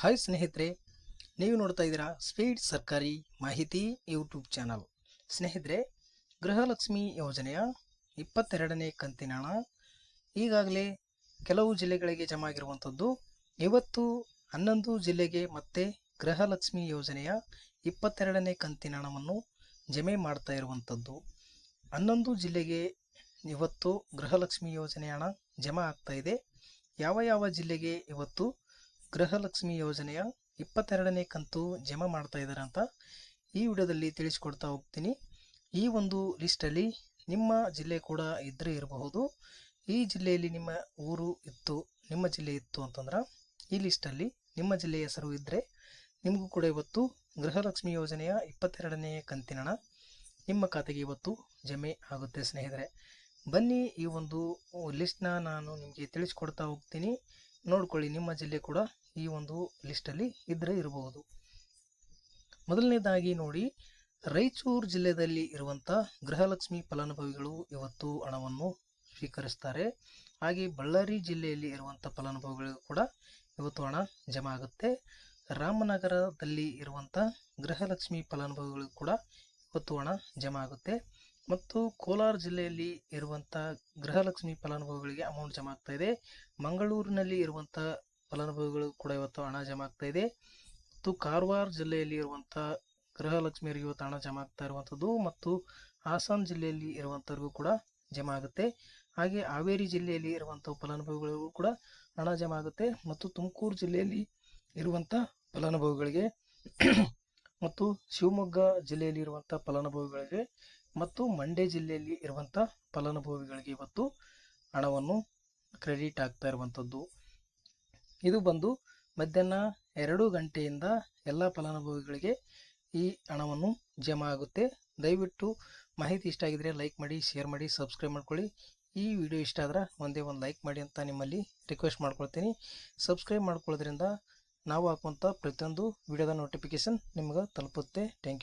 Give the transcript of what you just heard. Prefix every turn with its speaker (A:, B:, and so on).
A: Hi ಸ್ನೇಹಿತರೆ, ನೀವು ನೋಡ್ತಾ ಇದ್ದೀರಾ ಸ್ಪೀಡ್ ಸರ್ಕಾರಿ ಮಾಹಿತಿ ಯೂಟ್ಯೂಬ್ ಚಾನಲ್. ಸ್ನೇಹಿತರೆ, ಗೃಹಲಕ್ಷ್ಮಿ ಯೋಜನೆಯ ಇಪ್ಪತ್ತೆರಡನೇ ಕಂತಿನ ಹಣ. ಈಗಾಗಲೇ ಕೆಲವು ಜಿಲ್ಲೆಗಳಿಗೆ ಜಮಾ ಆಗಿರುವಂಥದ್ದು, ಇವತ್ತು ಹನ್ನೊಂದು ಜಿಲ್ಲೆಗೆ ಮತ್ತೆ ಗೃಹಲಕ್ಷ್ಮಿ ಯೋಜನೆಯ ಇಪ್ಪತ್ತೆರಡನೇ ಕಂತಿನ ಹಣವನ್ನು ಜಮೆ ಮಾಡ್ತಾ ಇರುವಂಥದ್ದು. ಹನ್ನೊಂದು ಜಿಲ್ಲೆಗೆ ಇವತ್ತು ಗೃಹಲಕ್ಷ್ಮಿ ಯೋಜನೆ ಹಣ ಜಮಾ ಆಗ್ತಾ ಇದೆ. ಯಾವ ಯಾವ ಜಿಲ್ಲೆಗೆ ಇವತ್ತು ಗೃಹಲಕ್ಷ್ಮಿ ಯೋಜನೆಯ ಇಪ್ಪತ್ತೆರಡನೇ ಕಂತು ಜಮಾ ಮಾಡ್ತಾ ಇದ್ದಾರೆ ಅಂತ ಈ ವಿಡಿಯೋದಲ್ಲಿ ತಿಳಿಸ್ಕೊಡ್ತಾ ಹೋಗ್ತೀನಿ. ಈ ಒಂದು ಲಿಸ್ಟಲ್ಲಿ ನಿಮ್ಮ ಜಿಲ್ಲೆ ಕೂಡ ಇದ್ದರೆ ಇರಬಹುದು. ಈ ಜಿಲ್ಲೆಯಲ್ಲಿ ನಿಮ್ಮ ಊರು ಇತ್ತು, ನಿಮ್ಮ ಜಿಲ್ಲೆ ಇತ್ತು ಅಂತಂದ್ರೆ ಈ ಲಿಸ್ಟಲ್ಲಿ ನಿಮ್ಮ ಜಿಲ್ಲೆಯ ಹೆಸರು ಇದ್ದರೆ ನಿಮಗೂ ಕೂಡ ಇವತ್ತು ಗೃಹಲಕ್ಷ್ಮಿ ಯೋಜನೆಯ ಇಪ್ಪತ್ತೆರಡನೇ ಕಂತಿನ ನಿಮ್ಮ ಖಾತೆಗೆ ಇವತ್ತು ಜಮೆ ಆಗುತ್ತೆ ಸ್ನೇಹಿತರೆ. ಬನ್ನಿ ಈ ಒಂದು ಲಿಸ್ಟ್ನ ನಾನು ನಿಮಗೆ ತಿಳಿಸ್ಕೊಡ್ತಾ ಹೋಗ್ತೀನಿ. ನೋಡ್ಕೊಳ್ಳಿ, ನಿಮ್ಮ ಜಿಲ್ಲೆ ಕೂಡ ಈ ಒಂದು ಲಿಸ್ಟಲ್ಲಿ ಇದ್ದರೆ ಇರಬಹುದು ಮೊದಲನೇದಾಗಿ ನೋಡಿ, ರಾಯಚೂರು ಜಿಲ್ಲೆಯಲ್ಲಿ ಇರುವಂಥ ಗೃಹಲಕ್ಷ್ಮಿ ಫಲಾನುಭವಿಗಳು ಇವತ್ತು ಹಣವನ್ನು ಸ್ವೀಕರಿಸ್ತಾರೆ. ಹಾಗೆ ಬಳ್ಳಾರಿ ಜಿಲ್ಲೆಯಲ್ಲಿ ಇರುವಂಥ ಫಲಾನುಭವಿಗಳಿಗೂ ಕೂಡ ಇವತ್ತು ಹಣ ಜಮಾ ಆಗುತ್ತೆ. ರಾಮನಗರದಲ್ಲಿ ಇರುವಂಥ ಗೃಹಲಕ್ಷ್ಮಿ ಫಲಾನುಭವಿಗಳಿಗೂ ಕೂಡ ಇವತ್ತು ಹಣ ಜಮಾ ಆಗುತ್ತೆ. ಮತ್ತು ಕೋಲಾರ ಜಿಲ್ಲೆಯಲ್ಲಿ ಇರುವಂಥ ಗೃಹಲಕ್ಷ್ಮಿ ಫಲಾನುಭವಿಗಳಿಗೆ ಅಮೌಂಟ್ ಜಮಾ ಆಗ್ತಾ ಇದೆ. ಮಂಗಳೂರಿನಲ್ಲಿ ಇರುವಂಥ ಫಲಾನುಭವಿಗಳು ಕೂಡ ಇವತ್ತು ಹಣ ಜಮಾ ಆಗ್ತಾ ಇದೆ. ಮತ್ತು ಕಾರವಾರ ಜಿಲ್ಲೆಯಲ್ಲಿ ಇರುವಂಥ ಗೃಹಲಕ್ಷ್ಮಿಯರಿಗೆ ಇವತ್ತು ಹಣ ಜಮಾ ಆಗ್ತಾ ಇರುವಂಥದ್ದು ಮತ್ತು ಹಾಸನ ಜಿಲ್ಲೆಯಲ್ಲಿ ಇರುವಂಥವ್ರಿಗೂ ಕೂಡ ಜಮಾ ಆಗುತ್ತೆ. ಹಾಗೆ ಹಾವೇರಿ ಜಿಲ್ಲೆಯಲ್ಲಿ ಇರುವಂಥ ಫಲಾನುಭವಿಗಳಿಗೂ ಕೂಡ ಹಣ ಜಮಾ ಆಗುತ್ತೆ ಮತ್ತು ತುಮಕೂರು ಜಿಲ್ಲೆಯಲ್ಲಿ ಇರುವಂಥ ಫಲಾನುಭವಿಗಳಿಗೆ ಮತ್ತು ಶಿವಮೊಗ್ಗ ಜಿಲ್ಲೆಯಲ್ಲಿ ಇರುವಂಥ ಫಲಾನುಭವಿಗಳಿಗೆ ಮತ್ತು ಮಂಡ್ಯ ಜಿಲ್ಲೆಯಲ್ಲಿ ಇರುವಂಥ ಫಲಾನುಭವಿಗಳಿಗೆ ಇವತ್ತು ಹಣವನ್ನು ಕ್ರೆಡಿಟ್ ಆಗ್ತಾ ಇರುವಂಥದ್ದು ಇದು ಬಂದು ಮಧ್ಯಾಹ್ನ ಎರಡು ಗಂಟೆಯಿಂದ ಎಲ್ಲ ಫಲಾನುಭವಿಗಳಿಗೆ ಈ ಹಣವನ್ನು ಜಮಾ ಆಗುತ್ತೆ. ದಯವಿಟ್ಟು ಮಾಹಿತಿ ಇಷ್ಟ ಆಗಿದ್ರೆ ಲೈಕ್ ಮಾಡಿ, ಶೇರ್ ಮಾಡಿ, ಸಬ್ಸ್ಕ್ರೈಬ್ ಮಾಡ್ಕೊಳ್ಳಿ. ಈ ವಿಡಿಯೋ ಇಷ್ಟ ಆದ್ರೆ ಒಂದೇ ಒಂದು ಲೈಕ್ ಮಾಡಿ ಅಂತ ನಿಮ್ಮಲ್ಲಿ ರಿಕ್ವೆಸ್ಟ್ ಮಾಡ್ಕೊಳ್ತೀನಿ. ಸಬ್ಸ್ಕ್ರೈಬ್ ಮಾಡ್ಕೊಳ್ಳೋದ್ರಿಂದ ನಾವು ಹಾಕುವಂಥ ಪ್ರತಿಯೊಂದು ವಿಡಿಯೋದ ನೋಟಿಫಿಕೇಶನ್ ನಿಮ್ಗೆ ತಲುಪುತ್ತೆ. Thank you.